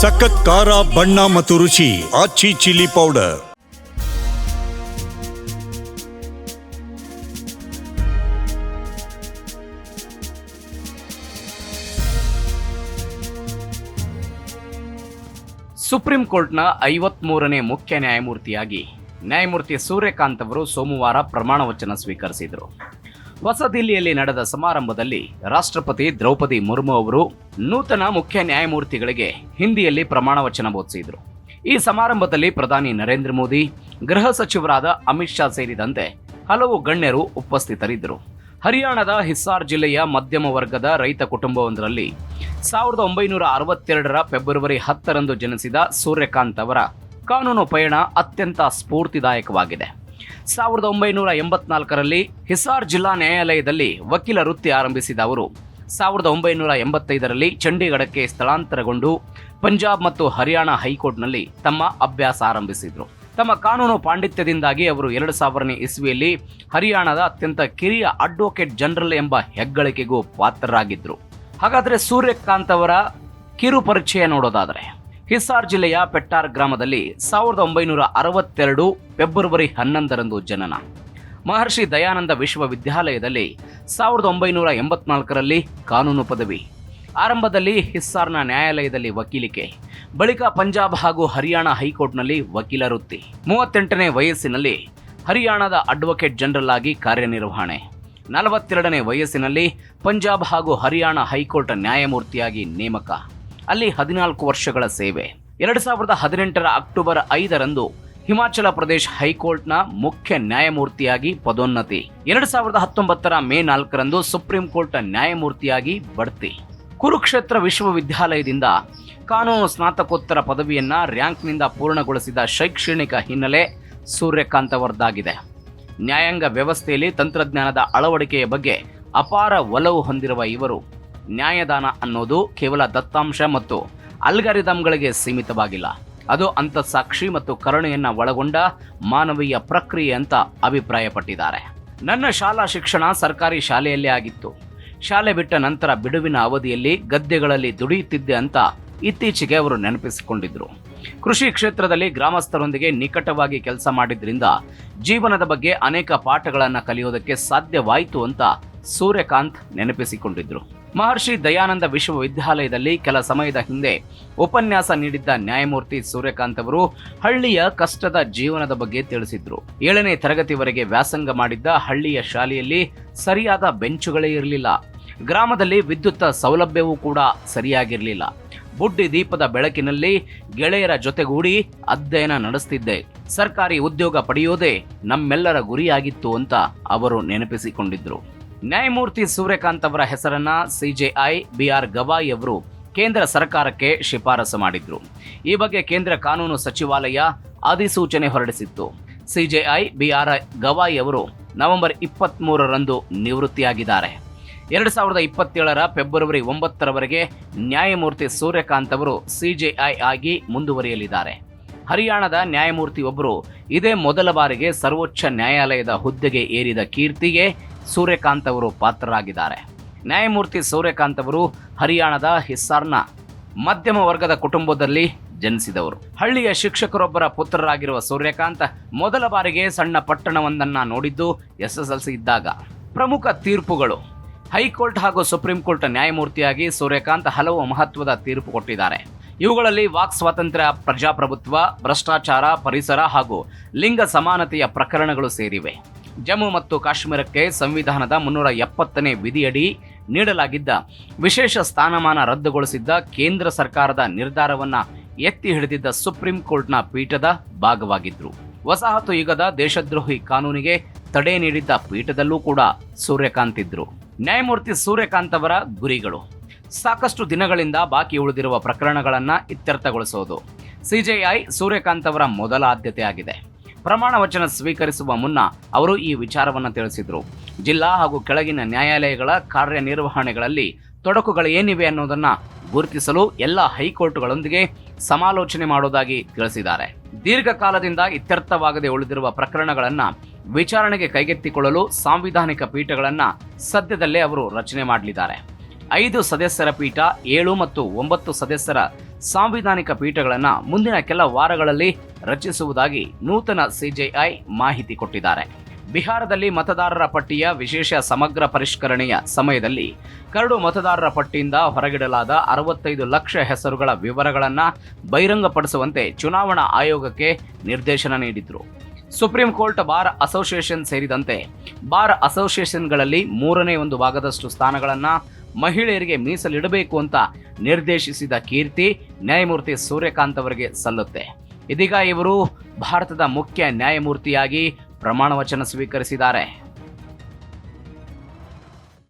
ಸಖತ್ ಖಾರ, ಬಣ್ಣ ಮತ್ತು ರುಚಿ ಆಚಿ ಚಿಲ್ಲಿ ಪೌಡರ್. ಸುಪ್ರೀಂ ಕೋರ್ಟ್ನ ಐವತ್ಮೂರನೇ ಮುಖ್ಯ ನ್ಯಾಯಮೂರ್ತಿಯಾಗಿ ನ್ಯಾಯಮೂರ್ತಿ ಸೂರ್ಯಕಾಂತ್ ಅವರು ಸೋಮವಾರ ಪ್ರಮಾಣ ವಚನ ಸ್ವೀಕರಿಸಿದರು. ಹೊಸದಿಲ್ಲಿಯಲ್ಲಿ ನಡೆದ ಸಮಾರಂಭದಲ್ಲಿ ರಾಷ್ಟ್ರಪತಿ ದ್ರೌಪದಿ ಮುರ್ಮು ಅವರು ನೂತನ ಮುಖ್ಯ ನ್ಯಾಯಮೂರ್ತಿಗಳಿಗೆ ಹಿಂದಿಯಲ್ಲಿ ಪ್ರಮಾಣ ವಚನ ಬೋಧಿಸಿದರು. ಈ ಸಮಾರಂಭದಲ್ಲಿ ಪ್ರಧಾನಿ ನರೇಂದ್ರ ಮೋದಿ, ಗೃಹ ಸಚಿವರಾದ ಅಮಿತ್ ಶಾ ಸೇರಿದಂತೆ ಹಲವು ಗಣ್ಯರು ಉಪಸ್ಥಿತರಿದ್ದರು. ಹರಿಯಾಣದ ಹಿಸ್ಸಾರ್ ಜಿಲ್ಲೆಯ ಮಧ್ಯಮ ವರ್ಗದ ರೈತ ಕುಟುಂಬವೊಂದರಲ್ಲಿ ಸಾವಿರದ ಒಂಬೈನೂರ ಅರವತ್ತೆರಡರ ಫೆಬ್ರವರಿ ಹತ್ತರಂದು ಜನಿಸಿದ ಸೂರ್ಯಕಾಂತ್ ಅವರ ಕಾನೂನು ಪಯಣ ಅತ್ಯಂತ ಸ್ಫೂರ್ತಿದಾಯಕವಾಗಿದೆ. ಸಾವಿರದ ಒಂಬೈನೂರ ಎಂಬತ್ನಾಲ್ಕರಲ್ಲಿ ಹಿಸಾರ್ ಜಿಲ್ಲಾ ನ್ಯಾಯಾಲಯದಲ್ಲಿ ವಕೀಲ ವೃತ್ತಿ ಆರಂಭಿಸಿದ ಅವರು, ಸಾವಿರದ ಒಂಬೈನೂರ ಎಂಬತ್ತೈದರಲ್ಲಿ ಚಂಡೀಗಢಕ್ಕೆ ಸ್ಥಳಾಂತರಗೊಂಡು ಪಂಜಾಬ್ ಮತ್ತು ಹರಿಯಾಣ ಹೈಕೋರ್ಟ್ನಲ್ಲಿ ತಮ್ಮ ಅಭ್ಯಾಸ ಆರಂಭಿಸಿದರು. ತಮ್ಮ ಕಾನೂನು ಪಾಂಡಿತ್ಯದಿಂದಾಗಿ ಅವರು ಎರಡು ಸಾವಿರನೇ ಇಸ್ವಿಯಲ್ಲಿ ಹರಿಯಾಣದ ಅತ್ಯಂತ ಕಿರಿಯ ಅಡ್ವೊಕೇಟ್ ಜನರಲ್ ಎಂಬ ಹೆಗ್ಗಳಿಕೆಗೂ ಪಾತ್ರರಾಗಿದ್ದರು ಹಾಗಾದರೆ ಸೂರ್ಯಕಾಂತ್ ಅವರ ಕಿರು ಪರಿಚಯ ನೋಡೋದಾದರೆ ಹಿಸಾರ್ ಜಿಲ್ಲೆಯ ಪೆಟ್ಟಾರ್ ಗ್ರಾಮದಲ್ಲಿ ಸಾವಿರದ ಒಂಬೈನೂರ ಅರವತ್ತೆರಡು ಫೆಬ್ರವರಿ ಹನ್ನೊಂದರಂದು ಜನನ. ಮಹರ್ಷಿ ದಯಾನಂದ ವಿಶ್ವವಿದ್ಯಾಲಯದಲ್ಲಿ ಸಾವಿರದ ಒಂಬೈನೂರ ಎಂಬತ್ನಾಲ್ಕರಲ್ಲಿ ಕಾನೂನು ಪದವಿ. ಆರಂಭದಲ್ಲಿ ಹಿಸ್ಸಾರ್ನ ನ್ಯಾಯಾಲಯದಲ್ಲಿ ವಕೀಲಿಕೆ. ಬಳಿಕ ಪಂಜಾಬ್ ಹಾಗೂ ಹರಿಯಾಣ ಹೈಕೋರ್ಟ್ನಲ್ಲಿ ವಕೀಲ ವೃತ್ತಿ. ಮೂವತ್ತೆಂಟನೇ ವಯಸ್ಸಿನಲ್ಲಿ ಹರಿಯಾಣದ ಅಡ್ವೊಕೇಟ್ ಜನರಲ್ ಆಗಿ ಕಾರ್ಯನಿರ್ವಹಣೆ. ನಲವತ್ತೆರಡನೇ ವಯಸ್ಸಿನಲ್ಲಿ ಪಂಜಾಬ್ ಹಾಗೂ ಹರಿಯಾಣ ಹೈಕೋರ್ಟ್ ನ್ಯಾಯಮೂರ್ತಿಯಾಗಿ ನೇಮಕ. ಅಲ್ಲಿ ಹದಿನಾಲ್ಕು ವರ್ಷಗಳ ಸೇವೆ. ಎರಡು ಸಾವಿರದ ಹದಿನೆಂಟರ ಅಕ್ಟೋಬರ್ ಐದರಂದು ಹಿಮಾಚಲ ಪ್ರದೇಶ ಹೈಕೋರ್ಟ್ನ ಮುಖ್ಯ ನ್ಯಾಯಮೂರ್ತಿಯಾಗಿ ಪದೋನ್ನತಿ. ಎರಡು ಸಾವಿರದ ಹತ್ತೊಂಬತ್ತರ ಮೇ ನಾಲ್ಕರಂದು ಸುಪ್ರೀಂ ಕೋರ್ಟ್ ನ್ಯಾಯಮೂರ್ತಿಯಾಗಿ ಬಡ್ತಿ. ಕುರುಕ್ಷೇತ್ರ ವಿಶ್ವವಿದ್ಯಾಲಯದಿಂದ ಕಾನೂನು ಸ್ನಾತಕೋತ್ತರ ಪದವಿಯನ್ನ ರ್ಯಾಂಕ್ನಿಂದ ಪೂರ್ಣಗೊಳಿಸಿದ ಶೈಕ್ಷಣಿಕ ಹಿನ್ನೆಲೆ ಸೂರ್ಯಕಾಂತ್ ಅವರದ್ದಾಗಿದೆ ನ್ಯಾಯಾಂಗ ವ್ಯವಸ್ಥೆಯಲ್ಲಿ ತಂತ್ರಜ್ಞಾನದ ಅಳವಡಿಕೆಯ ಬಗ್ಗೆ ಅಪಾರ ಒಲವು ಹೊಂದಿರುವ ಇವರು ನ್ಯಾಯದಾನ ಅನ್ನೋದು ಕೇವಲ ದತ್ತಾಂಶ ಮತ್ತು ಅಲ್ಗಾರಿದಮ್ಗಳಿಗೆ ಸೀಮಿತವಾಗಿಲ್ಲ. ಅದು ಅಂತಸಾಕ್ಷಿ ಮತ್ತು ಕರುಣೆಯನ್ನು ಒಳಗೊಂಡ ಮಾನವೀಯ ಪ್ರಕ್ರಿಯೆ ಅಂತ ಅಭಿಪ್ರಾಯಪಟ್ಟಿದ್ದಾರೆ. ನನ್ನ ಶಾಲಾ ಶಿಕ್ಷಣ ಸರ್ಕಾರಿ ಶಾಲೆಯಲ್ಲೇ ಆಗಿತ್ತು. ಶಾಲೆ ಬಿಟ್ಟ ನಂತರ ಬಿಡುವಿನ ಅವಧಿಯಲ್ಲಿ ಗದ್ದೆಗಳಲ್ಲಿ ದುಡಿಯುತ್ತಿದ್ದೆ ಅಂತ ಇತ್ತೀಚೆಗೆ ಅವರು ನೆನಪಿಸಿಕೊಂಡಿದ್ದರು ಕೃಷಿ ಕ್ಷೇತ್ರದಲ್ಲಿ ಗ್ರಾಮಸ್ಥರೊಂದಿಗೆ ನಿಕಟವಾಗಿ ಕೆಲಸ ಮಾಡಿದ್ರಿಂದ ಜೀವನದ ಬಗ್ಗೆ ಅನೇಕ ಪಾಠಗಳನ್ನು ಕಲಿಯೋದಕ್ಕೆ ಸಾಧ್ಯವಾಯಿತು ಅಂತ ಸೂರ್ಯಕಾಂತ್ ನೆನಪಿಸಿಕೊಂಡಿದ್ರು. ಮಹರ್ಷಿ ದಯಾನಂದ ವಿಶ್ವವಿದ್ಯಾಲಯದಲ್ಲಿ ಕೆಲ ಸಮಯದ ಹಿಂದೆ ಉಪನ್ಯಾಸ ನೀಡಿದ್ದ ನ್ಯಾಯಮೂರ್ತಿ ಸೂರ್ಯಕಾಂತ್ ಅವರು ಹಳ್ಳಿಯ ಕಷ್ಟದ ಜೀವನದ ಬಗ್ಗೆ ತಿಳಿಸಿದ್ರು. ಏಳನೇ ತರಗತಿವರೆಗೆ ವ್ಯಾಸಂಗ ಮಾಡಿದ್ದ ಹಳ್ಳಿಯ ಶಾಲೆಯಲ್ಲಿ ಸರಿಯಾದ ಬೆಂಚುಗಳೇ ಇರಲಿಲ್ಲ. ಗ್ರಾಮದಲ್ಲಿ ವಿದ್ಯುತ್ ಸೌಲಭ್ಯವೂ ಕೂಡ ಸರಿಯಾಗಿರಲಿಲ್ಲ. ಬುಡ್ಡಿ ದೀಪದ ಬೆಳಕಿನಲ್ಲಿ ಗೆಳೆಯರ ಜೊತೆಗೂಡಿ ಅಧ್ಯಯನ ನಡೆಸ್ತಿದ್ದೆ. ಸರ್ಕಾರಿ ಉದ್ಯೋಗ ಪಡೆಯೋದೇ ನಮ್ಮೆಲ್ಲರ ಗುರಿಯಾಗಿತ್ತು ಅಂತ ಅವರು ನೆನಪಿಸಿಕೊಂಡಿದ್ರು. ನ್ಯಾಯಮೂರ್ತಿ ಸೂರ್ಯಕಾಂತ್ ಅವರ ಹೆಸರನ್ನ ಸಿಜೆಐ ಬಿಆರ್ ಗವಾಯಿ ಅವರು ಕೇಂದ್ರ ಸರ್ಕಾರಕ್ಕೆ ಶಿಫಾರಸು ಮಾಡಿದ್ರು. ಈ ಬಗ್ಗೆ ಕೇಂದ್ರ ಕಾನೂನು ಸಚಿವಾಲಯ ಅಧಿಸೂಚನೆ ಹೊರಡಿಸಿತ್ತು. ಸಿಜೆಐ ಬಿಆರ್ ಗವಾಯಿ ಅವರು ನವೆಂಬರ್ ಇಪ್ಪತ್ತ್ಮೂರರಂದು ನಿವೃತ್ತಿಯಾಗಿದ್ದಾರೆ. ಎರಡು ಸಾವಿರದ ಇಪ್ಪತ್ತೇಳರ ಫೆಬ್ರವರಿ ಒಂಬತ್ತರವರೆಗೆ ನ್ಯಾಯಮೂರ್ತಿ ಸೂರ್ಯಕಾಂತ್ ಅವರು ಸಿಜೆಐ ಆಗಿ ಮುಂದುವರಿಯಲಿದ್ದಾರೆ. ಹರಿಯಾಣದ ನ್ಯಾಯಮೂರ್ತಿ ಒಬ್ಬರು ಇದೇ ಮೊದಲ ಬಾರಿಗೆ ಸರ್ವೋಚ್ಚ ನ್ಯಾಯಾಲಯದ ಹುದ್ದೆಗೆ ಏರಿದ ಕೀರ್ತಿಗೆ ಸೂರ್ಯಕಾಂತ್ ಅವರು ಪಾತ್ರರಾಗಿದ್ದಾರೆ. ನ್ಯಾಯಮೂರ್ತಿ ಸೂರ್ಯಕಾಂತ್ ಅವರು ಹರಿಯಾಣದ ಹಿಸ್ಸಾರ್ನ ಮಧ್ಯಮ ವರ್ಗದ ಕುಟುಂಬದಲ್ಲಿ ಜನಿಸಿದವರು. ಹಳ್ಳಿಯ ಶಿಕ್ಷಕರೊಬ್ಬರ ಪುತ್ರರಾಗಿರುವ ಸೂರ್ಯಕಾಂತ್ ಮೊದಲ ಬಾರಿಗೆ ಸಣ್ಣ ಪಟ್ಟಣವೊಂದನ್ನು ನೋಡಿದ್ದು ಎಸ್ ಎಸ್ ಎಲ್ ಸಿ ಇದ್ದಾಗ. ಪ್ರಮುಖ ತೀರ್ಪುಗಳು. ಹೈಕೋರ್ಟ್ ಹಾಗೂ ಸುಪ್ರೀಂ ಕೋರ್ಟ್ ನ್ಯಾಯಮೂರ್ತಿಯಾಗಿ ಸೂರ್ಯಕಾಂತ್ ಹಲವು ಮಹತ್ವದ ತೀರ್ಪು ಕೊಟ್ಟಿದ್ದಾರೆ. ಇವುಗಳಲ್ಲಿ ವಾಕ್ ಸ್ವಾತಂತ್ರ್ಯ, ಪ್ರಜಾಪ್ರಭುತ್ವ, ಭ್ರಷ್ಟಾಚಾರ, ಪರಿಸರ ಹಾಗೂ ಲಿಂಗ ಸಮಾನತೆಯ ಪ್ರಕರಣಗಳು ಸೇರಿವೆ. ಜಮ್ಮು ಮತ್ತು ಕಾಶ್ಮೀರಕ್ಕೆ ಸಂವಿಧಾನದ ಮುನ್ನೂರ ಎಪ್ಪತ್ತನೇ ವಿಧಿಯಡಿ ನೀಡಲಾಗಿದ್ದ ವಿಶೇಷ ಸ್ಥಾನಮಾನ ರದ್ದುಗೊಳಿಸಿದ್ದ ಕೇಂದ್ರ ಸರ್ಕಾರದ ನಿರ್ಧಾರವನ್ನು ಎತ್ತಿ ಹಿಡಿದಿದ್ದ ಸುಪ್ರೀಂ ಕೋರ್ಟ್ನ ಪೀಠದ ಭಾಗವಾಗಿದ್ದರು ವಸಾಹತು ಯುಗದ ದೇಶದ್ರೋಹಿ ಕಾನೂನಿಗೆ ತಡೆ ನೀಡಿದ್ದ ಪೀಠದಲ್ಲೂ ಕೂಡ ಸೂರ್ಯಕಾಂತ್ ಇದ್ರು. ನ್ಯಾಯಮೂರ್ತಿ ಸೂರ್ಯಕಾಂತ್ ಅವರ ಗುರಿಗಳು. ಸಾಕಷ್ಟು ದಿನಗಳಿಂದ ಬಾಕಿ ಉಳಿದಿರುವ ಪ್ರಕರಣಗಳನ್ನು ಇತ್ಯರ್ಥಗೊಳಿಸೋದು. ಸಿಜೆಐ ಸೂರ್ಯಕಾಂತ್ ಅವರ ಮೊದಲ ಆದ್ಯತೆ ಆಗಿದೆ ಪ್ರಮಾಣ ವಚನ ಸ್ವೀಕರಿಸುವ ಮುನ್ನ ಅವರು ಈ ವಿಚಾರವನ್ನು ತಿಳಿಸಿದರು. ಜಿಲ್ಲಾ ಹಾಗೂ ಕೆಳಗಿನ ನ್ಯಾಯಾಲಯಗಳ ಕಾರ್ಯನಿರ್ವಹಣೆಗಳಲ್ಲಿ ತೊಡಕುಗಳು ಏನಿವೆ ಅನ್ನೋದನ್ನು ಗುರುತಿಸಲು ಎಲ್ಲ ಹೈಕೋರ್ಟ್ಗಳೊಂದಿಗೆ ಸಮಾಲೋಚನೆ ಮಾಡೋದಾಗಿ ತಿಳಿಸಿದ್ದಾರೆ. ದೀರ್ಘಕಾಲದಿಂದ ಇತ್ಯರ್ಥವಾಗದೆ ಉಳಿದಿರುವ ಪ್ರಕರಣಗಳನ್ನು ವಿಚಾರಣೆಗೆ ಕೈಗೆತ್ತಿಕೊಳ್ಳಲು ಸಾಂವಿಧಾನಿಕ ಪೀಠಗಳನ್ನು ಸದ್ಯದಲ್ಲೇ ಅವರು ರಚನೆ ಮಾಡಲಿದ್ದಾರೆ. ಐದು ಸದಸ್ಯರ ಪೀಠ, ಏಳು ಮತ್ತು ಒಂಬತ್ತು ಸದಸ್ಯರ ಸಾಂವಿಧಾನಿಕ ಪೀಠಗಳನ್ನು ಮುಂದಿನ ಕೆಲ ವಾರಗಳಲ್ಲಿ ರಚಿಸುವುದಾಗಿ ನೂತನ ಸಿಜೆಐ ಮಾಹಿತಿ ಕೊಟ್ಟಿದ್ದಾರೆ. ಬಿಹಾರದಲ್ಲಿ ಮತದಾರರ ಪಟ್ಟಿಯ ವಿಶೇಷ ಸಮಗ್ರ ಪರಿಷ್ಕರಣೆಯ ಸಮಯದಲ್ಲಿ ಕರಡು ಮತದಾರರ ಪಟ್ಟಿಯಿಂದ ಹೊರಗಿಡಲಾದ ಅರವತ್ತೈದು ಲಕ್ಷ ಹೆಸರುಗಳ ವಿವರಗಳನ್ನು ಬಹಿರಂಗಪಡಿಸುವಂತೆ ಚುನಾವಣಾ ಆಯೋಗಕ್ಕೆ ನಿರ್ದೇಶನ ನೀಡಿದ್ರು. ಸುಪ್ರೀಂ ಕೋರ್ಟ್ ಬಾರ್ ಅಸೋಸಿಯೇಷನ್ ಸೇರಿದಂತೆ ಬಾರ್ ಅಸೋಸಿಯೇಷನ್ಗಳಲ್ಲಿ ಮೂರನೇ ಒಂದು ಭಾಗದಷ್ಟು ಸ್ಥಾನಗಳನ್ನು ಮಹಿಳೆಯರಿಗೆ ಮೀಸಲಿಡಬೇಕು ಅಂತ ನಿರ್ದೇಶಿಸಿದ ಕೀರ್ತಿ ನ್ಯಾಯಮೂರ್ತಿ ಸೂರ್ಯಕಾಂತ್ ಅವರಿಗೆ ಸಲ್ಲುತ್ತೆ. ಇದೀಗ ಇವರು ಭಾರತದ ಮುಖ್ಯ ನ್ಯಾಯಮೂರ್ತಿಯಾಗಿ ಪ್ರಮಾಣ ವಚನ ಸ್ವೀಕರಿಸಿದ್ದಾರೆ.